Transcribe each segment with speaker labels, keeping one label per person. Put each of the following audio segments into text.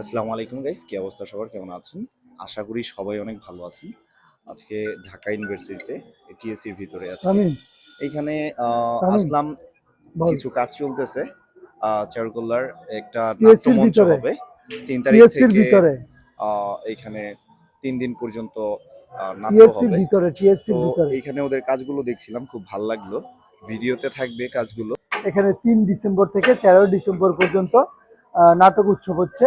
Speaker 1: আসসালামু আলাইকুম গাইস কি অবস্থা সবার? কেমন আছেন? আশা করি সবাই অনেক ভালো আছেন। আজকে ঢাকা ইউনিভার্সিটিতে টিএসসির ভিতরে আছি এখানে আসলাম কিছু কাজ চলতেছে। চারুকলার একটা নাট্যমঞ্চ। হবে। তিন তারিখ থেকে এখানে তিন দিন পর্যন্ত নাট্য হবে। এইখানে ওদের কাজগুলো দেখছিলাম খুব ভালো লাগল। ভিডিওতে থাকবে কাজগুলো।
Speaker 2: এখানে তিন ডিসেম্বর থেকে তেরো ডিসেম্বর পর্যন্ত নাটক উৎসব হচ্ছে।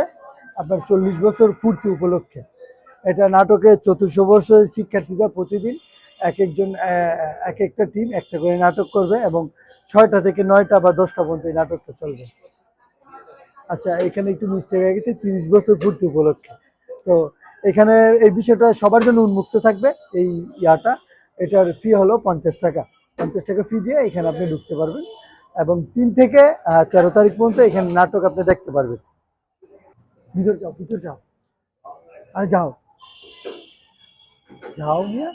Speaker 2: আপনার চল্লিশ বছর পূর্তি উপলক্ষে। এটা নাটকে চতুর্থ বর্ষের শিক্ষার্থীরা প্রতিদিন এক একজন এক একটা টিম একটা করে নাটক করবে এবং ছয়টা থেকে নয়টা বা দশটা পর্যন্ত এই নাটকটা চলবে। আচ্ছা এখানে একটু মিস্টেক হয়ে গেছে, তিরিশ বছর পূর্তি উপলক্ষে। তো এখানে এই বিষয়টা সবার জন্য উন্মুক্ত থাকবে, এই ইয়াটা। এটার ফি হলো পঞ্চাশ টাকা। পঞ্চাশ টাকা ফি দিয়ে এখানে আপনি ঢুকতে পারবেন এবং তিন থেকে তেরো তারিখ পর্যন্ত এখানে নাটক আপনি দেখতে পারবেন। ভিতর যাও ভিতর যাও। আরে যাও। যাও মিয়া।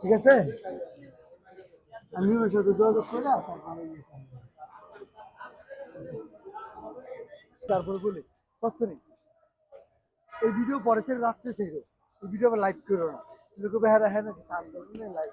Speaker 2: ঠিক আছে? আমি ওর সাথে যোগাযোগ করে তারপরে বলি। কত নেই এই ভিডিও পরে ছেড়ে রাখতে ছিল এই ভিডিও আবার লাইক করো না লোকে হ্যাঁ হ্যাঁ লাইভ